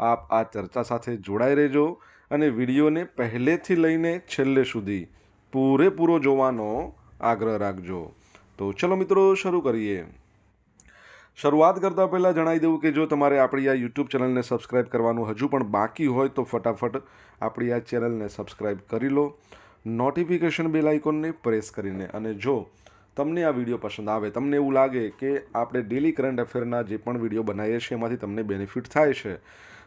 આપ આ ચર્ચા સાથે જોડાઈ રહેજો અને વિડીયોને પહેલેથી લઈને છેલ્લે સુધી પૂરેપૂરો જોવાનો આગ્રહ રાખજો. તો ચલો મિત્રો, શરૂ કરીએ. શરૂઆત કરતાં પહેલાં જણાવી દઉં કે જો તમારે આપણી આ યુટ્યુબ ચેનલને સબસ્ક્રાઇબ કરવાનું હજુ પણ બાકી હોય તો ફટાફટ આપણી આ ચેનલને સબસ્ક્રાઇબ કરી લો. નોટિફિકેશન બેલ આઇકોનને પ્રેસ કરીને અને જો તમને આ વીડિયો પસંદ આવે, તમને એવું લાગે કે આપણે ડેલી કરંટ અફેરના જે પણ વીડિયો બનાવીએ છીએ, એમાંથી તમને બેનિફિટ થાય છે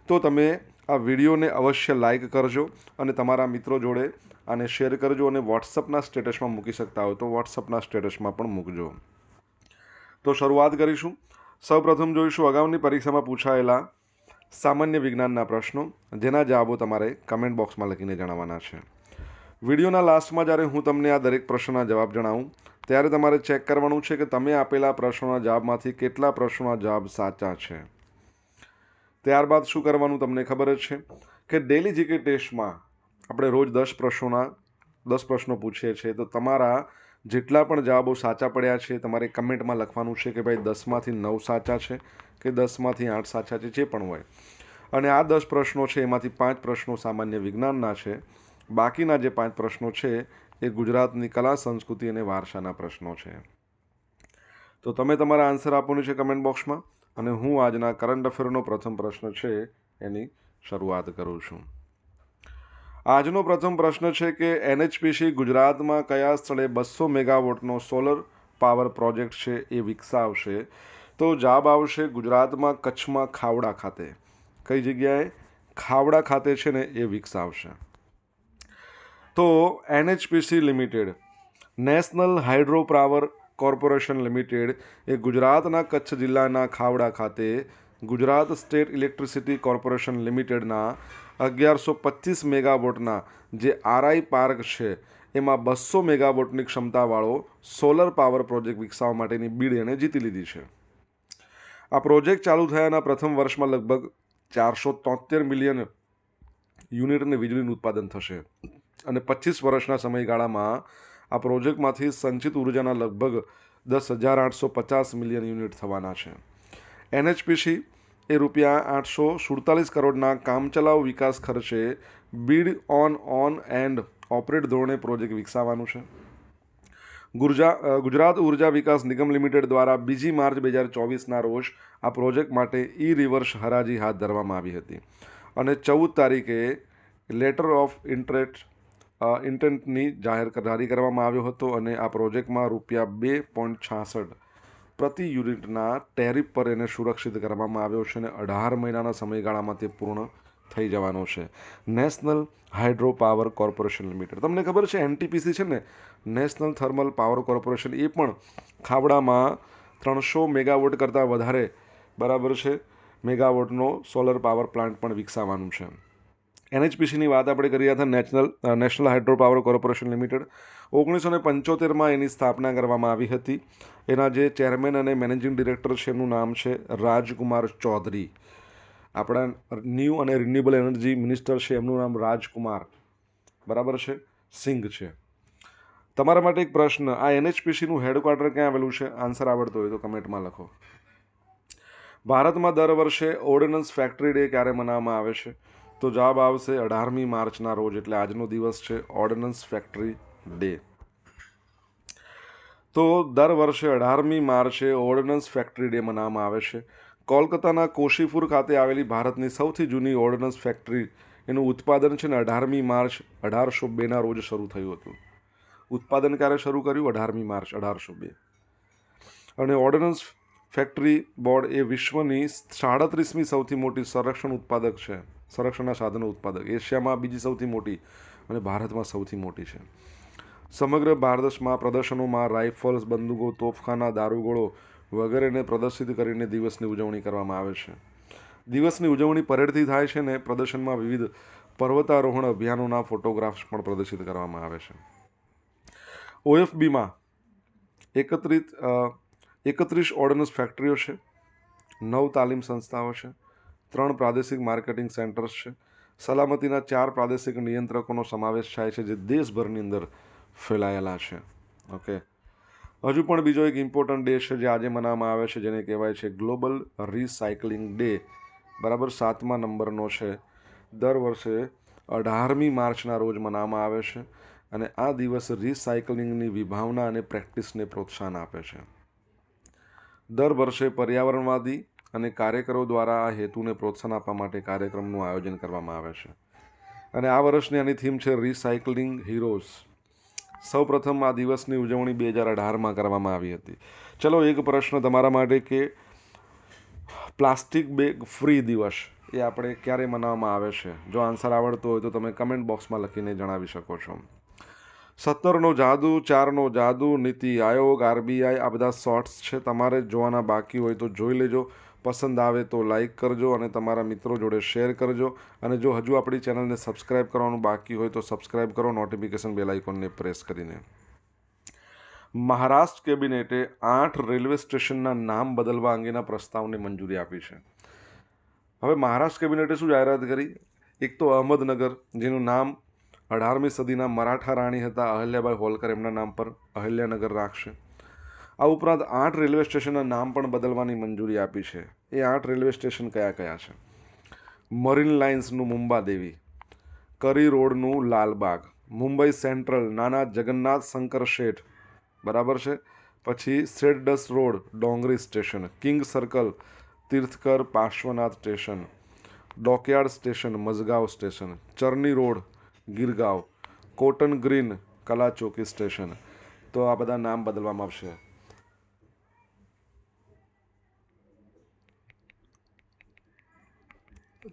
તો તમે આ વિડીયોને અવશ્ય લાઈક કરજો અને તમારા મિત્રો જોડે આને શેર કરજો અને વોટ્સઅપના સ્ટેટસમાં મૂકી શકતા હો તો વોટ્સઅપના સ્ટેટસમાં પણ મૂકજો. તો શરૂઆત કરીશું. સૌપ્રથમ જોઈશું અગાઉની પરીક્ષામાં પૂછાયેલા સામાન્ય વિજ્ઞાનના પ્રશ્નો, જેના જવાબો તમારે કમેન્ટ બોક્સમાં લખીને જણાવવાના છે. વિડીયોના લાસ્ટમાં જ્યારે હું તમને આ દરેક પ્રશ્નના જવાબ જણાવું, ત્યારે તમારે ચેક કરવાનું છે કે તમે આપેલા પ્રશ્નોના જવાબમાંથી કેટલા પ્રશ્નોના જવાબ સાચા છે. ત્યારબાદ શું કરવાનું તમને ખબર જ છે કે ડેલી જીકે ટેસ્ટમાં આપણે રોજ દસ પ્રશ્નોના, દસ પ્રશ્નો પૂછીએ છીએ, તો તમારા જેટલા પણ જવાબો સાચા પડ્યા છે, તમારે કમેન્ટમાં લખવાનું છે કે ભાઈ દસમાંથી નવ સાચા છે કે દસમાંથી આઠ સાચા છે, જે પણ હોય. અને આ દસ પ્રશ્નો છે, એમાંથી પાંચ પ્રશ્નો સામાન્ય વિજ્ઞાનના છે. બાકીના જે પાંચ પ્રશ્નો છે, એ ગુજરાતની કલા, સંસ્કૃતિ અને વારસાના પ્રશ્નો છે. તો તમે તમારા આન્સર આપવાનું છે કમેન્ટ બોક્સમાં અને હું આજના કરંટ અફેરનો પ્રથમ પ્રશ્ન છે એની શરૂઆત કરું છું. આજનો પ્રથમ પ્રશ્ન છે કે એનએચપીસી ગુજરાતમાં કયા સ્થળે બસો મેગાવોટનો સોલર પાવર પ્રોજેક્ટ છે એ વિકસાવશે? તો જવાબ આવશે ગુજરાતમાં કચ્છમાં ખાવડા ખાતે. કઈ જગ્યાએ? ખાવડા ખાતે છે ને એ વિકસાવશે. તો NHPC limited national hydro power corporation limited એ ગુજરાતના કચ્છ જિલ્લાના ખાવડા ખાતે ગુજરાત સ્ટેટ ઇલેક્ટ્રિસિટી કોર્પોરેશન લિમિટેડના અગિયારસો પચીસ મેગાવોટના જે આરઆઈ પાર્ક છે, એમાં બસો મેગાવોટની ક્ષમતાવાળો સોલર પાવર પ્રોજેક્ટ વિકસાવવા માટેની બીડ એણે જીતી લીધી છે. આ પ્રોજેક્ટ ચાલુ થયાના પ્રથમ વર્ષમાં લગભગ ચારસો તોતેર મિલિયન યુનિટને વીજળીનું ઉત્પાદન થશે અને પચીસ વર્ષના સમયગાળામાં આ પ્રોજેક્ટમાંથી સંચિત ઉર્જાના લગભગ દસ હજાર આઠસો પચાસ મિલિયન યુનિટ થવાના છે. એનએચપીસી એ રૂપિયા આઠસો સુડતાલીસ કરોડના કામચલાઉ વિકાસ ખર્ચે build own own and operate ધોરણે પ્રોજેક્ટ વિકસાવવાનું છે. ગુર્જા ગુજરાત ઊર્જા વિકાસ નિગમ લિમિટેડ દ્વારા બીજી માર્ચ બે હજાર ચોવીસના રોજ આ પ્રોજેક્ટ માટે ઈ રિવર્સ હરાજી હાથ ધરવામાં આવી હતી. અને ચૌદ તારીખે લેટર ઓફ ઇન્ટરેસ્ટ ઇન્ટેન્ટની જાહેર જારી કરવામાં આવ્યો હતો અને આ પ્રોજેક્ટમાં રૂપિયા બે પોઈન્ટ છાસઠ પ્રતિ યુનિટના ટેરિફ પર એને સુરક્ષિત કરવામાં આવ્યો છે અને અઢાર મહિનાના સમયગાળામાં તે પૂર્ણ થઈ જવાનો છે. National hydro power corporation limited. તમને ખબર છે, એનટીપીસી છે ને, નેશનલ થર્મલ પાવર કોર્પોરેશન એ પણ ખાવડામાં ત્રણસો મેગાવોટ કરતાં વધારે બરાબર છે, મેગાવોટનો સોલર પાવર પ્લાન્ટ પણ વિકસાવવાનું છે. એનએચપીસીની વાત આપણે કરી હતા national national hydro power corporation limited ઓગણીસો ને પંચોતેરમાં એની સ્થાપના કરવામાં આવી હતી. એના જે ચેરમેન અને મેનેજિંગ ડિરેક્ટર છે, એમનું નામ છે રાજકુમાર ચૌધરી. આપણા ન્યૂ અને રિન્યુએબલ એનર્જી મિનિસ્ટર છે, એમનું નામ રાજકુમાર. બરાબર છે? સિંઘ છે. તમારા માટે એક પ્રશ્ન, આ એનએચપીસીનું હેડક્વાર્ટર ક્યાં આવેલું છે? આન્સર આવડતો હોય તો કમેન્ટમાં લખો. ભારતમાં દર વર્ષે ઓર્ડિનન્સ ફેક્ટરી ડે ક્યારે મનાવવામાં આવે છે? તો જવાબ આવશે અઢારમી માર્ચના રોજ, એટલે આજનો દિવસ છે ઓર્ડનન્સ ફેક્ટરી ડે તો દર વર્ષે અઢારમી માર્ચે ઓર્ડનન્સ ફેક્ટરી ડે મનાવવામાં આવે છે. કોલકાતાના કોશીપુર ખાતે આવેલી ભારતની સૌથી જૂની ઓર્ડનન્સ ફેક્ટરી એનું ઉત્પાદન છે ને અઢારમી માર્ચ અઢારસો બેના રોજ શરૂ થયું હતું. ઉત્પાદન ક્યારે શરૂ કર્યું? અઢારમી માર્ચ અઢારસો બે. અને ઓર્ડનન્સ ફેક્ટરી બોર્ડ એ વિશ્વની સાડત્રીસમી સૌથી મોટી સંરક્ષણ ઉત્પાદક છે. સંરક્ષણના સાધનો ઉત્પાદક. એશિયામાં બીજી સૌથી મોટી અને ભારતમાં સૌથી મોટી છે. સમગ્ર ભારતમાં પ્રદર્શનોમાં રાઇફલ્સ, બંદૂકો તોફખાના દારૂગોળો વગેરેને પ્રદર્શિત કરીને દિવસની ઉજવણી કરવામાં આવે છે. દિવસની ઉજવણી પરેડથી થાય છે ને પ્રદર્શનમાં વિવિધ પર્વતારોહણ અભિયાનોના ફોટોગ્રાફ્સ પણ પ્રદર્શિત કરવામાં આવે છે. ઓએફબીમાં એકત્રિત એકત્રીસ ઓર્ડનન્સ ફેક્ટરીઓ છે. નવ તાલીમ સંસ્થાઓ છે. ત્રણ પ્રાદેશિક માર્કેટિંગ સેન્ટર્સ છે. સલામતીના ચાર પ્રાદેશિક નિયંત્રકોનો સમાવેશ થાય છે જે દેશભરની અંદર ફેલાયેલા છે. ઓકે. હજુ પણ બીજો એક ઇમ્પોર્ટન્ટ ડે છે જે આજે મનાવવામાં આવે છે, જેને કહેવાય છે ગ્લોબલ રિસાયકલિંગ ડે બરાબર? સાતમા નંબરનો છે. દર વર્ષે અઢારમી માર્ચના રોજ મનાવવામાં આવે છે અને આ દિવસ રિસાયકલિંગની વિભાવના અને પ્રેક્ટિસને પ્રોત્સાહન આપે છે. દર વર્ષે પર્યાવરણવાદી અને કાર્યકરો દ્વારા આ હેતુને પ્રોત્સાહન આપવા માટે કાર્યક્રમનું આયોજન કરવામાં આવે છે. અને આ વર્ષની આની થીમ છે રિસાયકલિંગ હીરોઝ સૌપ્રથમ આ દિવસની ઉજવણી બે હજાર અઢારમાં કરવામાં આવી હતી. ચલો એક પ્રશ્ન તમારા માટે કે પ્લાસ્ટિક બેગ ફ્રી દિવસ એ આપણે ક્યારે મનાવવામાં આવે છે? જો આન્સર આવડતો હોય તો તમે કમેન્ટ બોક્સમાં લખીને જણાવી શકો છો. સત્તરનો જાદુ, ચારનો જાદુ, નીતિ આયોગ, આરબીઆઈ આ બધા શોર્ટ્સ છે. તમારે જોવાના બાકી હોય તો જોઈ લેજો. પસંદ આવે તો લાઈક કરજો અને તમારા મિત્રો જોડે શેર કરજો. અને જો હજુ આપણી ચેનલને સબસ્ક્રાઇબ કરવાનું બાકી હોય તો સબસ્ક્રાઇબ કરો નોટિફિકેશન બેલ આઇકોનને પ્રેસ કરીને. મહારાષ્ટ્ર કેબિનેટે આઠ રેલવે સ્ટેશનના નામ બદલવા અંગેના પ્રસ્તાવને મંજૂરી આપી છે. હવે મહારાષ્ટ્ર કેબિનેટે શું જાહેરાત કરી? એક તો અહમદનગર, જેનું નામ અઢારમી સદીના મરાઠા રાણી હતા, અહલ્યાબાઈ હોલકર એમના નામ પર અહલ્યાનગર રાખશે. આ ઉપરાંત આઠ રેલવે સ્ટેશનના નામ પણ બદલવાની મંજૂરી આપી છે. એ આઠ રેલવે સ્ટેશન કયા કયા છે? મરીન લાઇન્સનું મુંબાદેવી, કરી રોડનું લાલબાગ, મુંબઈ સેન્ટ્રલ, નાના જગન્નાથ શંકર શેઠ, બરાબર છે? પછી સેડડસ Road, Dongri station, King Circle, Tirthankar Parshwanath station, Dockyard station Mazgaon station Charni Road, Girgaon, Cotton Green, Kalachowki station. તો આ બધા નામ બદલવામાં આવશે.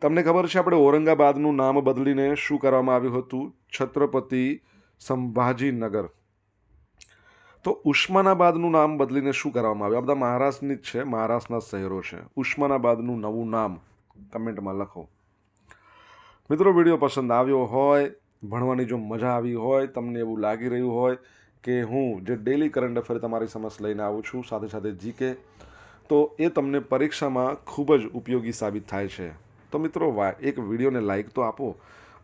તમને ખબર છે, આપણે ઔરંગાબાદનું નામ બદલીને શું કરવામાં આવ્યું હતું? છત્રપતિ સંભાજીનગર. તો ઉસ્માનાબાદનું નામ બદલીને શું કરવામાં આવ્યું? આ બધા મહારાષ્ટ્રની જ છે, મહારાષ્ટ્રના શહેરો છે. ઉસ્માનાબાદનું નવું નામ કમેન્ટમાં લખો. મિત્રો, વીડિયો પસંદ આવ્યો હોય, ભણવાની જો મજા આવી હોય, તમને એવું લાગી રહ્યું હોય કે હું જે ડેલી કરંટ અફેર તમારી સમક્ષ લઈને આવું છું, સાથે સાથે જીકે તો એ તમને પરીક્ષામાં ખૂબ જ ઉપયોગી સાબિત થાય છે. તો મિત્રો એક વિડીયોને લાઇક તો આપો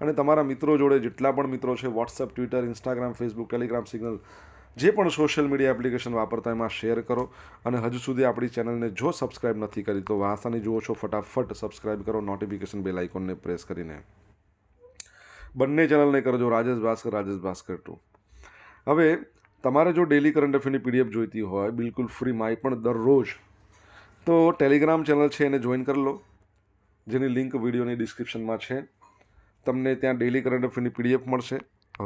અને તમારા મિત્રો જોડે જેટલા પણ મિત્રો છે WhatsApp Twitter Instagram Facebook Telegram Signal જે પણ સોશિયલ મીડિયા એપ્લિકેશન વાપરતા એમાં શેર કરો અને હજુ સુધી આપણી ચેનલને જો સબસ્ક્રાઇબ નથી કરી, તો વાસાની જુઓ છો, ફટાફટ સબસ્ક્રાઇબ કરો નોટિફિકેશન બેલ આઇકોનને પ્રેસ કરીને. બંને ચેનલને કરજો, રાજેશ ભાસ્કર રાજેશ ભાસ્કર ટુ. હવે, તમારે જો ડેલી કરંટ અફેરની પીડીએફ જોઈતી હોય, બિલકુલ ફ્રી માય પણ દરરોજ, તો ટેલિગ્રામ ચેનલ છે એને જોઈન કરી લો. જેની લિંક વિડીયોની ડિસ્ક્રિપ્શનમાં છે. તમને ત્યાં ડેલી કરંટ અફેરની પીડીએફ મળશે.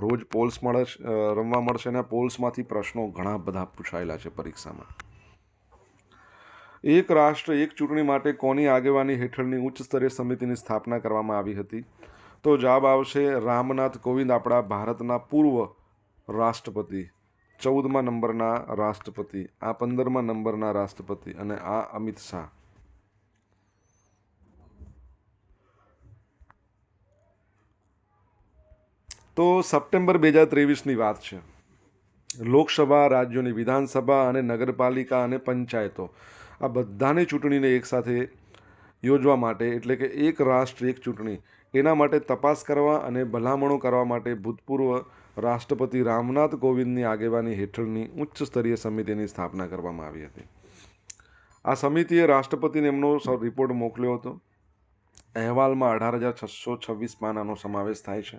રોજ પોલ્સ મળે રમવા મળશે અને પોલ્સમાંથી પ્રશ્નો ઘણા બધા પૂછાયેલા છે પરીક્ષામાં. એક રાષ્ટ્ર, એક ચૂંટણી માટે કોની આગેવાની હેઠળની ઉચ્ચ સ્તરીય સમિતિની સ્થાપના કરવામાં આવી હતી? તો જવાબ આવશે રામનાથ કોવિંદ, આપણા ભારતના પૂર્વ રાષ્ટ્રપતિ, ચૌદમા નંબરના રાષ્ટ્રપતિ, આ પંદરમા નંબરના રાષ્ટ્રપતિ અને આ અમિત શાહ. તો સપ્ટેમ્બર બે હજાર ત્રેવીસની વાત છે. લોકસભા, રાજ્યોની વિધાનસભા અને નગરપાલિકા અને પંચાયતો આ બધાની ચૂંટણીને એકસાથે યોજવા માટે, એટલે કે એક રાષ્ટ્ર, એક ચૂંટણી, એના માટે તપાસ કરવા અને ભલામણો કરવા માટે ભૂતપૂર્વ રાષ્ટ્રપતિ રામનાથ કોવિંદની આગેવાની હેઠળની ઉચ્ચ સ્તરીય સમિતિની સ્થાપના કરવામાં આવી હતી. આ સમિતિએ રાષ્ટ્રપતિને એમનો રિપોર્ટ મોકલ્યો હતો. અહેવાલમાં અઢાર હજાર છસો છવ્વીસ પાનાનો સમાવેશ થાય છે.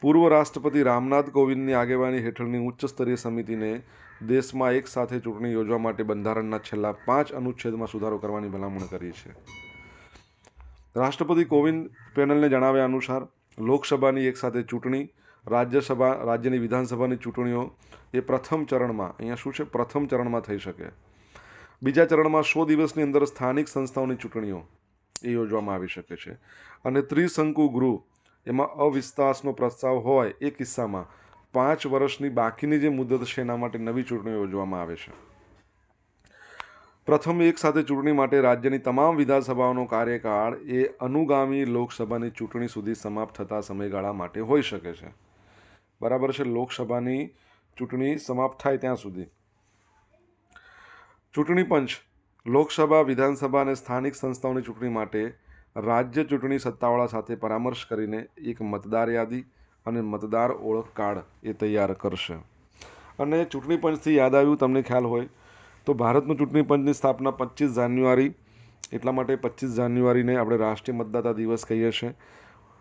પૂર્વ રાષ્ટ્રપતિ રામનાથ કોવિંદની આગેવાની હેઠળની ઉચ્ચ સ્તરીય સમિતિને દેશમાં એક સાથે ચૂંટણી યોજવા માટે બંધારણના છેલ્લા પાંચ અનુચ્છેદમાં સુધારો કરવાની ભલામણ કરી છે. રાષ્ટ્રપતિ કોવિંદ પેનલને જણાવ્યા અનુસાર, લોકસભાની એક સાથે ચૂંટણી, રાજ્યસભા, રાજ્યની વિધાનસભાની ચૂંટણીઓ એ પ્રથમ ચરણમાં, અહીંયા શું છે? પ્રથમ ચરણમાં થઈ શકે. બીજા ચરણમાં સો દિવસની અંદર સ્થાનિક સંસ્થાઓની ચૂંટણીઓ એ યોજવામાં આવી શકે છે. અને ત્રિશંકુ ગૃહ એમાં અવિશ્વાસનો પ્રસ્તાવ હોય, એ કિસ્સામાં પાંચ વર્ષની બાકીની જે મુદત છે એના માટે નવી ચૂંટણીઓ યોજવામાં આવે છે. પ્રથમ એક સાથે ચૂંટણી માટે રાજ્યની તમામ વિધાનસભાઓનો કાર્યકાળ એ અનુગામી લોકસભાની ચૂંટણી સુધી સમાપ્ત થતા સમયગાળા માટે હોઈ શકે છે. બરાબર છે, લોકસભાની ચૂંટણી સમાપ્ત થાય ત્યાં સુધી. ચૂંટણી પંચ લોકસભા, વિધાનસભા અને સ્થાનિક સંસ્થાઓની ચૂંટણી માટે રાજ્ય ચૂંટણી સત્તાવાળા સાથે પરામર્શ કરીને એક મતદાર યાદી અને મતદાર ઓળખ કાર્ડ એ તૈયાર કરશે. અને ચૂંટણી પંચથી યાદ આવ્યું, તમને ખ્યાલ હોય, તો ભારતનું ચૂંટણી પંચની સ્થાપના પચીસ જાન્યુઆરી, એટલા માટે પચીસ જાન્યુઆરીને આપણે રાષ્ટ્રીય મતદાતા દિવસ કહીએ છીએ.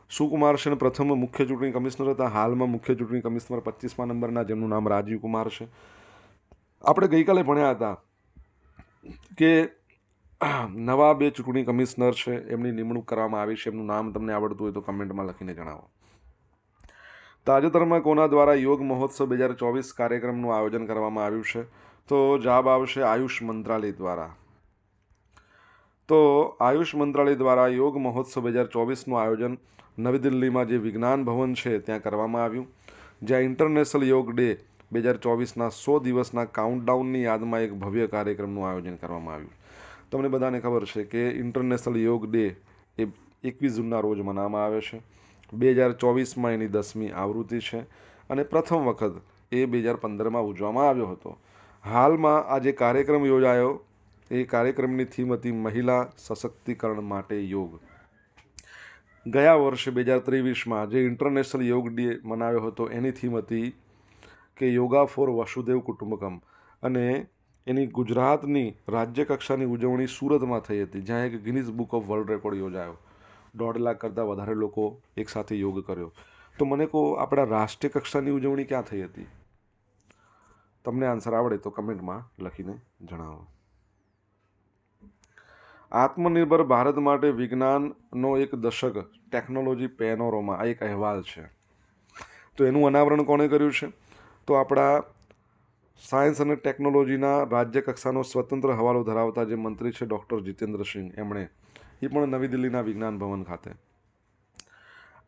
સુકુમાર સેન પ્રથમ મુખ્ય ચૂંટણી કમિશનર હતા, હાલમાં મુખ્ય ચૂંટણી કમિશનર પચીસમા નંબરના, જેમનું નામ રાજીવ કુમાર છે. આપણે ગઈકાલે ભણ્યા હતા કે નવા બે ચૂંટણી કમિશનર છે, એમની નિમણૂક કરવામાં આવી છે, એમનું નામ તમને આવડતું હોય તો કમેન્ટમાં લખીને જણાવો. તાજેતરમાં કોના દ્વારા યોગ મહોત્સવ બે હજાર ચોવીસ કાર્યક્રમનું આયોજન કરવામાં આવ્યું છે? તો જવાબ આવશે આયુષ મંત્રાલય દ્વારા. તો આયુષ મંત્રાલય દ્વારા યોગ મહોત્સવ બે હજાર ચોવીસનું આયોજન નવી દિલ્હીમાં જે વિજ્ઞાન ભવન છે, ત્યાં કરવામાં આવ્યું. જ્યાં ઇન્ટરનેશનલ યોગ ડે બે હજાર ચોવીસના સો દિવસના કાઉન્ટડાઉનની યાદમાં એક ભવ્ય કાર્યક્રમનું આયોજન કરવામાં આવ્યું. તમને બધાને ખબર છે કે ઇન્ટરનેશનલ યોગ ડે એ એકવીસ જૂનના રોજ મનાવવામાં આવે છે. બે હજાર ચોવીસમાં એની દસમી આવૃત્તિ છે અને પ્રથમ વખત એ બે હજાર પંદરમાં ઉજવવામાં આવ્યો હતો. હાલમાં આ જે કાર્યક્રમ યોજાયો, એ કાર્યક્રમની થીમ હતી મહિલા સશક્તિકરણ માટે યોગ. ગયા વર્ષે બે હજાર ત્રેવીસમાં જે ઇન્ટરનેશનલ યોગ ડે મનાવ્યો હતો, એની થીમ હતી કે યોગા ફોર વસુદેવ કુટુંબકમ. અને એની ગુજરાતની રાજ્ય કક્ષાની ઉજવણી સુરતમાં થઈ હતી, જ્યાં એક Guinness Book of World Record યોજાયો. દોઢ લાખ કરતાં વધારે લોકો એકસાથે યોગ કર્યો. તો મને કહો, આપણા રાષ્ટ્રીય કક્ષાની ઉજવણી ક્યાં થઈ હતી? તમને આન્સર આવડે તો કમેન્ટમાં લખીને જણાવો. આત્મનિર્ભર ભારત માટે વિજ્ઞાનનો એક દશક, ટેકનોલોજી પેનોરોમાં આ એક અહેવાલ છે. તો એનું અનાવરણ કોણે કર્યું છે? તો આપણા સાયન્સ અને ટેકનોલોજીના રાજ્ય કક્ષાનો સ્વતંત્ર હવાલો ધરાવતા જે મંત્રી છે ડૉક્ટર જીતેન્દ્રસિંહ, એમણે એ પણ નવી દિલ્હીના વિજ્ઞાન ભવન ખાતે.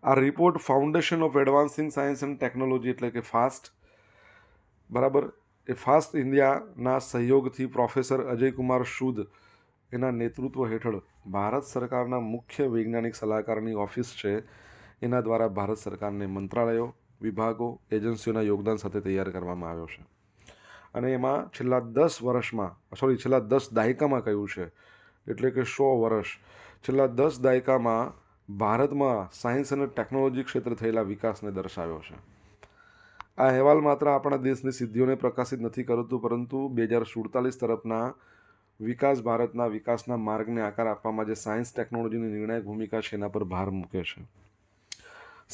આ report foundation of advancing science and technology એટલે કે ફાસ્ટ, બરાબર? એ ફાસ્ટ ઇન્ડિયાના સહયોગથી પ્રોફેસર અજયકુમાર શુદ્ધ એના નેતૃત્વ હેઠળ ભારત સરકારના મુખ્ય વૈજ્ઞાનિક સલાહકારની ઓફિસ છે. એના દ્વારા ભારત સરકારને મંત્રાલયો, વિભાગો, એજન્સીઓના યોગદાન સાથે તૈયાર કરવામાં આવ્યો છે. અને એમાં છેલ્લા દસ વર્ષમાં સોરી છેલ્લા દસ દાયકામાં કહ્યું છે, એટલે કે સો વર્ષ, છેલ્લા દસ દાયકામાં ભારતમાં સાયન્સ અને ટેકનોલોજી ક્ષેત્રે થયેલા વિકાસને દર્શાવ્યો છે. આ અહેવાલ માત્ર આપણા દેશની સિદ્ધિઓને પ્રકાશિત નથી કરતું, પરંતુ બે હજાર સુડતાલીસ તરફના વિકાસ ભારતના વિકાસના માર્ગને આકાર આપવામાં જે સાયન્સ ટેકનોલોજીની નિર્ણાયક ભૂમિકા છે, એના પર ભાર મૂકે છે.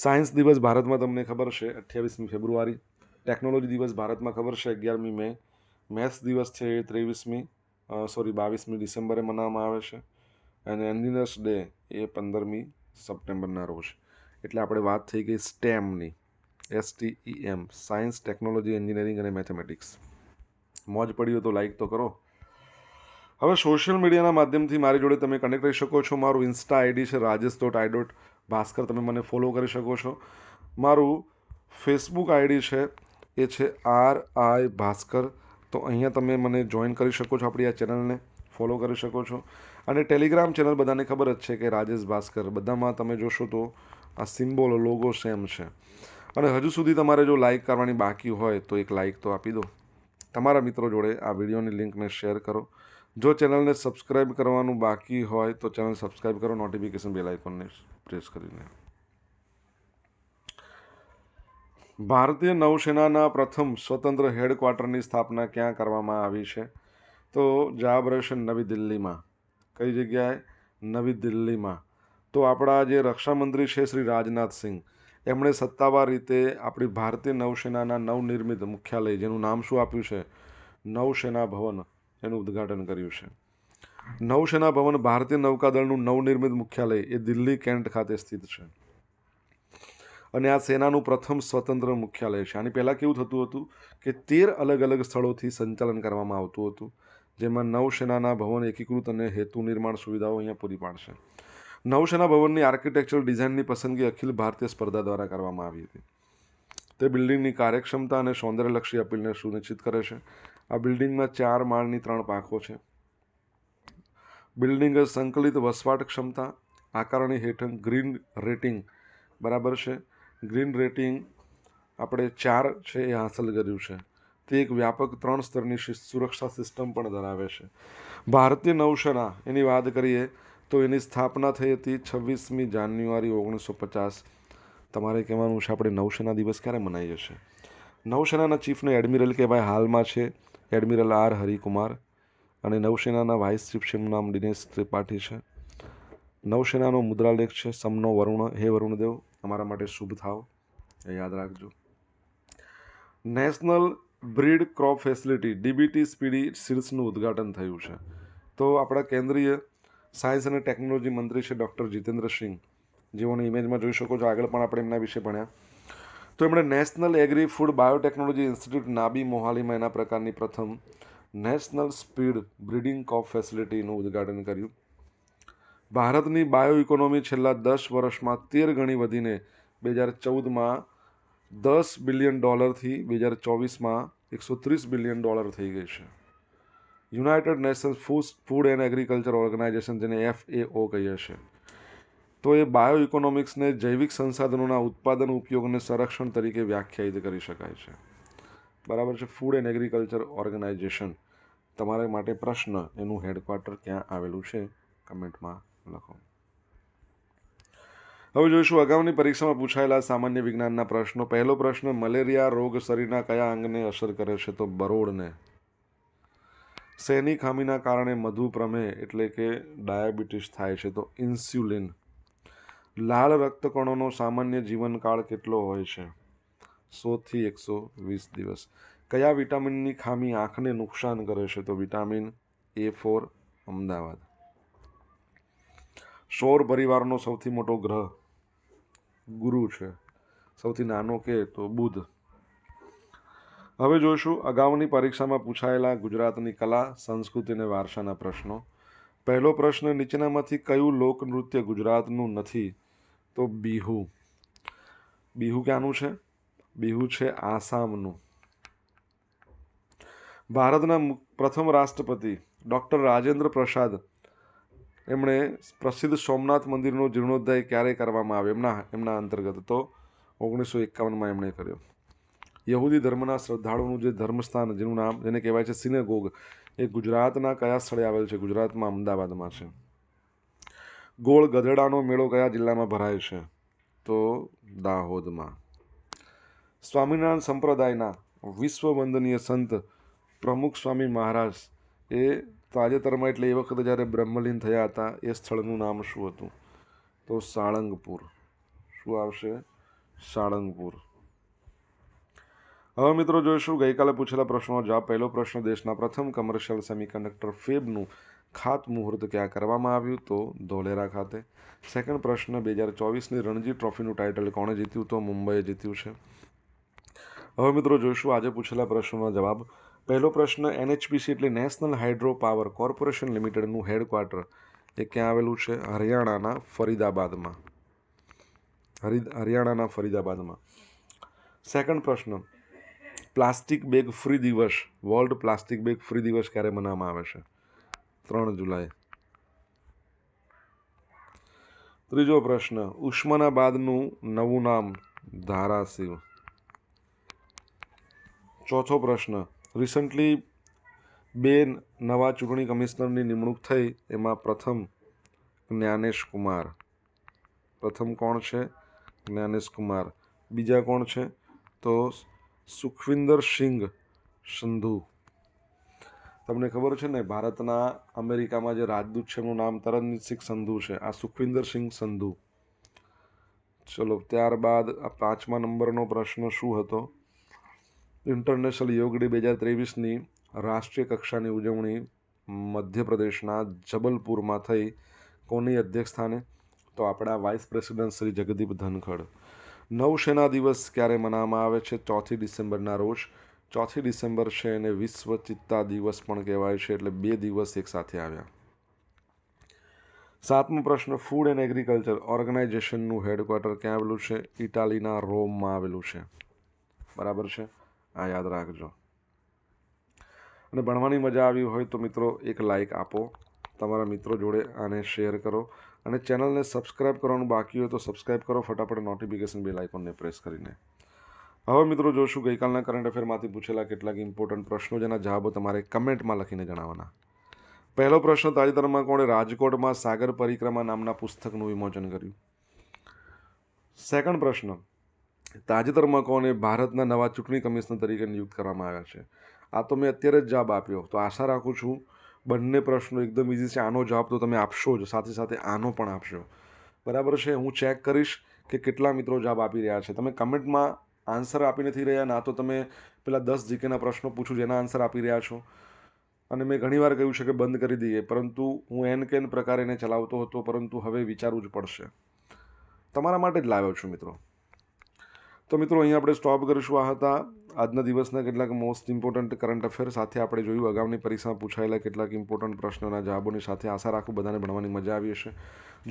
સાયન્સ દિવસ ભારતમાં તમને ખબર છે, અઠ્યાવીસમી ફેબ્રુઆરી ટેકનોલોજી દિવસ ભારતમાં ખબર છે અગિયારમી મે મેથ્સ દિવસ છે એ ત્રેવીસમી સોરી બાવીસમી ડિસેમ્બરે મનાવવામાં આવે છે અને એન્જિનિયર્સ ડે એ પંદરમી સપ્ટેમ્બરના રોજ એટલે આપણે વાત થઈ ગઈ સ્ટેમની S T M science technology engineering અને મેથેમેટિક્સ મોજ પડી હોય તો લાઈક તો કરો હવે સોશિયલ મીડિયાના માધ્યમથી મારી જોડે તમે કનેક્ટ રહી શકો છો મારું ઇન્સ્ટા આઈડી છે Rajesh dot I dot Bhaskar તમે મને ફોલો કરી શકો છો મારું ફેસબુક આઈડી છે એ છે આર આઈ ભાસ્કર. તો અહીંયા તમે મને જોઈન કરી શકો છો આપણી આ ચેનલને ફોલો કરી શકો છો. અને ટેલિગ્રામ ચેનલ બધાને ખબર જ છે કે રાજેશ ભાસ્કર. બધામાં તમે જોશો તો આ સિમ્બોલ લોગો સેમ છે. અને હજુ સુધી તમારે જો લાઇક કરવાની બાકી હોય તો એક લાઇક તો આપી દો. તમારા મિત્રો જોડે આ વિડીયોની લિંકને શેર કરો. જો ચેનલને સબસ્ક્રાઇબ કરવાનું બાકી હોય તો ચેનલ સબસ્ક્રાઇબ કરો. નોટિફિકેશન બેલ આઇકોનને પ્રેસ કરીને. ભારતીય નૌસેનાના પ્રથમ સ્વતંત્ર હેડક્વાર્ટરની સ્થાપના ક્યાં કરવામાં આવી છે? તો જવાબ રહેશે નવી દિલ્હીમાં. કઈ જગ્યાએ? નવી દિલ્હીમાં. તો આપણા જે રક્ષામંત્રી છે શ્રી રાજનાથ સિંહ, એમણે સત્તાવાર રીતે આપણી ભારતીય નૌસેનાના નવનિર્મિત મુખ્યાલય, જેનું નામ શું આપ્યું છે? નૌસેના ભવન, એનું ઉદ્ઘાટન કર્યું છે. નૌસેના ભવન ભારતીય નૌકાદળનું નવનિર્મિત મુખ્યાલય, એ દિલ્હી કેન્ટ ખાતે સ્થિત છે. અને આ સેનાનું પ્રથમ સ્વતંત્ર મુખ્યાલય છે. આની પહેલાં કેવું થતું હતું કે તેર અલગ અલગ સ્થળોથી સંચાલન કરવામાં આવતું હતું, જેમાં નૌસેનાના ભવન એકીકૃત અને હેતુ નિર્માણ સુવિધાઓ અહીંયા પૂરી પાડશે. નૌસેના ભવનની આર્કિટેક્ચરલ ડિઝાઇનની પસંદગી અખિલ ભારતીય સ્પર્ધા દ્વારા કરવામાં આવી હતી. તે બિલ્ડિંગની કાર્યક્ષમતા અને સૌંદર્યલક્ષી અપીલને સુનિશ્ચિત કરે છે. આ બિલ્ડિંગમાં ચાર માળની ત્રણ પાંખો છે. બિલ્ડિંગ સંકલિત વસવાટ ક્ષમતા, આકારણી હેઠળ ગ્રીન રેટિંગ બરાબર છે. ગ્રીન રેટિંગ આપણે ચાર છે એ હાંસલ કર્યું છે. તે એક વ્યાપક ત્રણ સ્તરની સુરક્ષા સિસ્ટમ પણ ધરાવે છે. ભારતીય નૌસેના, એની વાત કરીએ તો એની સ્થાપના થઈ હતી છવ્વીસમી જાન્યુઆરી ઓગણીસો પચાસ તમારે કહેવાનું છે આપણે નૌસેના દિવસ ક્યારે મનાવીએ છીએ? નૌસેનાના ચીફને એડમિરલ કહેવાય હાલમાં છે એડમિરલ આર હરિકુમાર અને નૌસેનાના વાઇસ ચીફ છે નામ દિનેશ ત્રિપાઠી છે. નૌસેનાનો મુદ્રાલેખ છે સમનો વરુણ, હે વરુણદેવ અમારા માટે શુભ થાવ. એ યાદ રાખજો. National breed crop facility, DBT speedy સીડ્સનું ઉદ્ઘાટન થયું છે. તો આપણા કેન્દ્રીય સાયન્સ અને ટેકનોલોજી મંત્રી છે ડૉક્ટર જીતેન્દ્ર સિંહ, જેઓને ઇમેજમાં જોઈ શકો છો, આગળ પણ આપણે એમના વિશે ભણ્યા. તો એમણે national agri food biotechnology institute NABI મોહાલીમાં એના પ્રકારની પ્રથમ નેશનલ સ્પીડ બ્રીડિંગ કોપ ફેસિલિટીનું ઉદ્ઘાટન કર્યું. ભારતની બાયો ઇકોનોમી છેલ્લા દસ વર્ષમાં તેર ગણી વધીને બે હજાર ચૌદમાં દસ બિલિયન ડોલરથી બે હજાર ચોવીસમાં એકસો ત્રીસ બિલિયન ડોલર થઈ ગઈ છે. United Nations food food and agriculture organization, જેને એફ એ ઓ કહીએ છે. તો એ બાયો ઇકોનોમિક્સને જૈવિક સંસાધનોના ઉત્પાદન, ઉપયોગ અને સંરક્ષણ તરીકે વ્યાખ્યાયિત કરી શકાય છે. બરાબર છે? Food and agriculture organization. તમારા માટે પ્રશ્ન એનું હેડક્વાર્ટર ક્યાં આવેલું છે? કમેન્ટમાં લખો. હવે જોઈશું અગાઉની પરીક્ષામાં પૂછાયેલા સામાન્ય વિજ્ઞાનના પ્રશ્નો. પહેલો પ્રશ્ન, મલેરિયા, રોગ, શરીરના કયા અંગને અસર કરે છે? તો બરોડને. શેની ખામીના કારણે મધુપ્રમેહ એટલે કે ડાયાબિટીસ થાય છે? તો ઇન્સ્યુલિન. લાલ રક્તકણોનો સામાન્ય જીવનકાળ કેટલો હોય છે? સોથી એકસો વીસ દિવસ. કયા વિટામિનની ખામી આંખને નુકસાન કરે છે? તો વિટામિન એ ફોર, અમદાવાદ. સૌર પરિવારનો સૌથી મોટો ગ્રહ ગુરુ છે. સૌથી નાનો કે તો બુધ. હવે જોઈશું અગાઉની પરીક્ષામાં પૂછાયેલા ગુજરાતની કલા, સંસ્કૃતિ અને વારસાના પ્રશ્નો. પહેલો પ્રશ્ન, નીચેનામાંથી કયું લોકનૃત્ય ગુજરાતનું નથી? તો બિહુ. બિહુ ક્યાંનું છે? બિહુ છે આસામનું. ભારતના પ્રથમ રાષ્ટ્રપતિ ડૉક્ટર રાજેન્દ્ર પ્રસાદ એમણે પ્રસિદ્ધ સોમનાથ મંદિરનો જીર્ણોદ્ધાય ક્યારે કરવામાં આવ્યો? એમના એમના અંતર્ગત તો ઓગણીસો એકાવનમાં એમણે કર્યો. યહૂદી ધર્મના શ્રદ્ધાળુનું જે ધર્મસ્થાન, જેનું નામ, જેને કહેવાય છે સિનેગોગ, એ ગુજરાતના કયા સ્થળે આવેલ છે? ગુજરાતમાં, અમદાવાદમાં છે. ગોળ ગધેડાનો મેળો કયા જિલ્લામાં ભરાય છે? તો દાહોદમાં. સ્વામિનારાયણ સંપ્રદાયના વિશ્વ વંદનીય સંત પ્રમુખ સ્વામી મહારાજ એ તાજેતરમાં એટલે એ વખતે જ્યારે બ્રહ્મલીન થયા હતા, એ સ્થળનું નામ શું હતું? તો સાળંગપુર. શું આવશે? સાળંગપુર. હવે મિત્રો જોઈશું, ગઈકાલે પૂછેલા પ્રશ્નો જવાબ. પહેલો પ્રશ્ન, દેશના પ્રથમ કમર્શિયલ સેમિકન્ડક્ટર ફેબનું ખાતમુહૂર્ત ક્યાં કરવામાં આવ્યું? તો ધોલેરા ખાતે. સેકન્ડ પ્રશ્ન, બે હજાર ચોવીસની રણજી ટ્રોફીનું ટાઇટલ કોણે જીત્યું? તો મુંબઈએ જીત્યું છે. હવે મિત્રો જોઈશું, આજે પૂછેલા પ્રશ્નોના જવાબ. પહેલો પ્રશ્ન, એનએચપીસી એટલે નેશનલ હાઇડ્રો પાવર કોર્પોરેશન લિમિટેડનું હેડક્વાર્ટર એ ક્યાં આવેલું છે? હરિયાણાના ફરીદાબાદમાં. હરિ, હરિયાણાના ફરીદાબાદમાં. સેકન્ડ પ્રશ્ન, પ્લાસ્ટિક બેગ ફ્રી દિવસ વર્લ્ડ પ્લાસ્ટિક બેગ ફ્રી દિવસ ક્યારે મનાવવામાં આવે છે? ત્રણ જુલાઈ ત્રીજો પ્રશ્ન, ઉસ્માનાબાદનું નવું નામ ધારાશિવ. ચોથો પ્રશ્ન રિસન્ટલી બે નવા ચૂંટણી કમિશનરની નિમણૂક થઈ. એમાં પ્રથમ જ્ઞાનેશ કુમાર. પ્રથમ કોણ છે? જ્ઞાનેશ કુમાર. બીજા કોણ છે? તો સુખવિંદર સિંઘ સંધુ. તમને ખબર છે ને, ભારતના અમેરિકામાં જે રાજદૂત છે, એમનું નામ તરણજીત સંધુ છે. આ સુખવિંદર સિંઘ સંધુ. ચલો, ત્યારબાદ આ પાંચમા નંબરનો પ્રશ્ન શું હતો? ઇન્ટરનેશનલ યોગ ડે બે હજાર ત્રેવીસની રાષ્ટ્રીય કક્ષાની ઉજવણી મધ્યપ્રદેશના જબલપુરમાં થઈ. કોની અધ્યક્ષસ્થાને? તો આપણા વાઇસ પ્રેસિડેન્ટ શ્રી જગદીપ ધનખડ. નૌસેના દિવસ ક્યારે મનાવવામાં આવે છે? ચોથી ડિસેમ્બરના રોજ. ચોથી ડિસેમ્બર છે એને વિશ્વ ચિત્તા દિવસ પણ કહેવાય છે, એટલે બે દિવસ એકસાથે આવ્યા. સાતમો પ્રશ્ન ફૂડ એન્ડ એગ્રીકલ્ચર ઓર્ગેનાઇઝેશનનું હેડક્વાર્ટર ક્યાં આવેલું છે? ઇટાલીના રોમમાં આવેલું છે. બરાબર છે? આ યાદ રાખજો. અને ભણવાની મજા આવી હોય તો મિત્રો એક લાઈક આપો, તમારા મિત્રો જોડે આને શેર કરો અને ચેનલને સબસ્ક્રાઈબ કરવાનું બાકી હોય તો સબસ્ક્રાઈબ કરો, ફટાફટ નોટિફિકેશન બેલ આઇકોનને પ્રેસ કરીને. હવે મિત્રો જોશું ગઈકાલના કરંટ અફેરમાંથી પૂછેલા કેટલાક ઇમ્પોર્ટન્ટ પ્રશ્નો જેના જવાબો તમારે કમેન્ટમાં લખીને જણાવવાના. પહેલો પ્રશ્ન, તાજેતરમાં કોણે રાજકોટમાં સાગર પરિક્રમા નામના પુસ્તકનું વિમોચન કર્યું? સેકન્ડ પ્રશ્ન તાજેતરમાં કોને ભારતના નવા ચૂંટણી કમિશનર તરીકે નિયુક્ત કરવામાં આવ્યા છે. આ તો મેં અત્યારે જ જવાબ આપ્યો. તો આશા રાખું છું બંને પ્રશ્નો એકદમ ઇઝી છે. આનો જવાબ તો તમે આપશો જ, સાથે સાથે આનો પણ આપશો. બરાબર છે? હું ચેક કરીશ કે કેટલા મિત્રો જવાબ આપી રહ્યા છે. તમે કમેન્ટમાં આન્સર આપી નથી રહ્યા, ના તો તમે પેલા દસ જીકેના પ્રશ્નો પૂછું, જેના આન્સર આપી રહ્યા છો. અને મેં ઘણીવાર કહ્યું છે કે બંધ કરી દઈએ, પરંતુ હું એન કેન પ્રકારે એને ચલાવતો હતો, પરંતુ હવે વિચારવું જ પડશે. તમારા માટે જ લાવ્યો છું, મિત્રો. તો મિત્રો અહીં આપણે સ્ટોપ કરીશું આ હતા. આજના દિવસના કેટલાક મોસ્ટ ઇમ્પોર્ટન્ટ કરંટ અફેર સાથે આપણે જોયું. અગાઉની પરીક્ષામાં પૂછાયેલા કેટલાક ઇમ્પોર્ટન્ટ પ્રશ્નોના જવાબોની સાથે આશા રાખું બધાને ભણવાની મજા આવી હશે.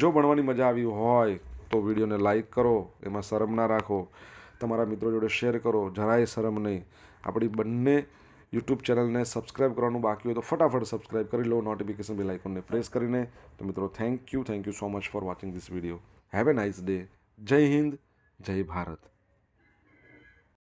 જો ભણવાની મજા આવી હોય તો વિડીયોને લાઇક કરો, એમાં શરમ ના રાખો. તમારા મિત્રો જોડે શેર કરો, જરાય શરમ નહીં. આપણી બંને યુટ્યુબ ચેનલને સબસ્ક્રાઇબ કરવાનું બાકી હોય તો ફટાફટ સબસ્ક્રાઇબ કરી લો નોટિફિકેશન બેલ આઇકોનને પ્રેસ કરીને. તો મિત્રો thank you thank you so much for watching this video have a nice day જય હિન્દ, જય ભારત.